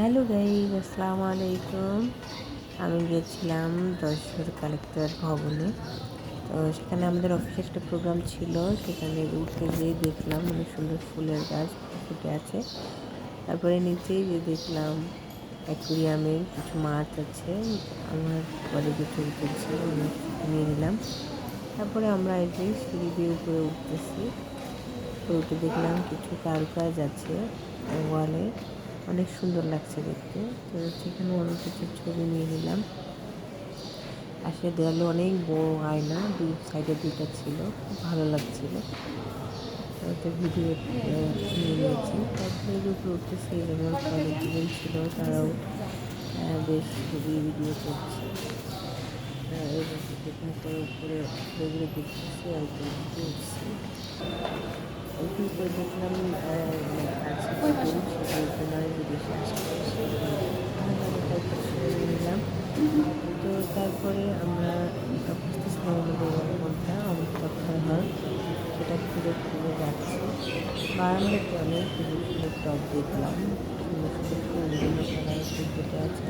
Hello guys আসসালামু আলাইকুম। আমি গেছিলাম যশোর কালেক্টর ভবনে। তো সেখানে আমাদের অফিসে একটা প্রোগ্রাম ছিল, সেখানে উঠতে গিয়ে দেখলাম অনেক সুন্দর ফুলের গাছ ফুটে আছে। তারপরে নিচেই যে দেখলাম অ্যাকুরিয়ামের কিছু মাছ আছে, আমার পরে ছবি তুলছি নিয়ে নিলাম। তারপরে আমরা এই যে সিঁড়ি দিয়ে উপরে উঠতেছি। উপরে উঠে দেখলাম কিছু কারুকাজ আছে, ওয়ালে। অনেক সুন্দর লাগছে দেখতে। তো সেখানে অনেক কিছু ছবি নিয়ে নিলাম। পাশে দেওয়ালে অনেক বড় আয়না, দুই সাইডে দুইটা ছিল, খুব ভালো লাগছিল। তো ভিডিও নিয়ে নিয়েছি। তারপরে উপরে উঠতেছি কলেজ জীবন ছিল, তারাও বেশ ছবি ভিডিও করছে। তারপরে উপরে উপরে দেখতেছি, আর উঠছি। ওইটি করে দেখলাম নিলাম তো তারপরে আমরা ফোনটা অনেক কথা হয় সেটা খুঁজে খুঁজে যাচ্ছি বারান্দাতে অনেক সুন্দর সুন্দর টপ দেখলাম সুন্দর সুন্দর ফুল বিভিন্ন কালার ফুল ফুটে আছে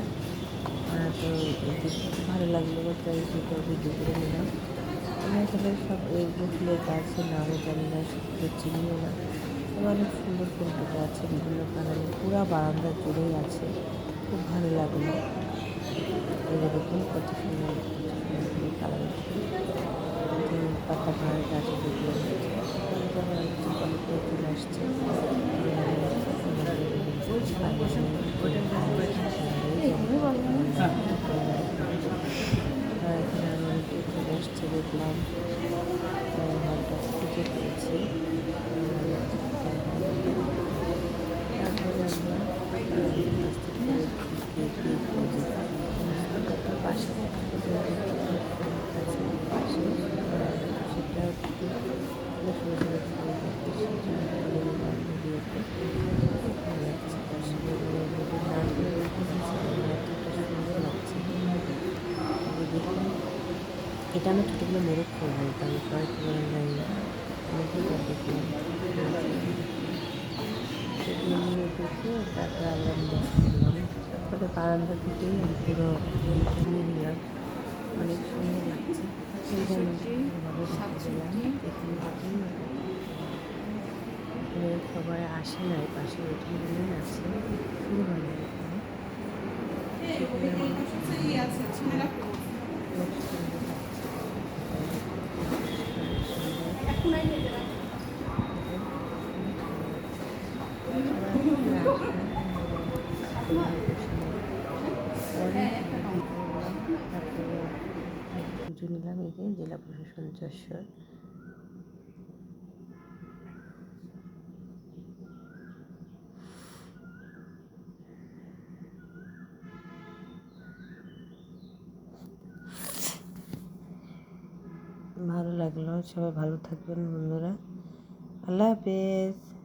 তো দেখতে ভালো লাগল তাই সেটা ভিডিও করে নিলাম। আমি আসলে সব এইগুলো ফুলের গাছের নামও জানি না সেগুলো চিনিও না। অনেক সুন্দর ফুল ফুটে আছে বিভিন্ন কালারের পুরা বারান্দা জুড়েই আছে খুব ভালো লাগল এবার দেখুন কত সুন্দর কালারের পাতা ভাড়া গাছে চলে আসছে এখানে আমি চলে আসছে দেখলাম। এটা আমি ছোটোগুলো মোরগ ফুল বলতাম কয়েক বলেন জানি না অনেকগুলো দেখলাম দেখে তারপরে আমি দেখলাম তারপরে বারান্দা থেকেই আমি পুরো নিলাম। অনেক সুন্দর লাগছে। সবাই আসে না পাশে ওঠে আছে। খুবই ভালো নিলাম এই যে জেলা প্রশাসন যশোর। ভালো লাগল সবাই ভালো থাকবেন বন্ধুরা। আল্লাহ হাফেজ।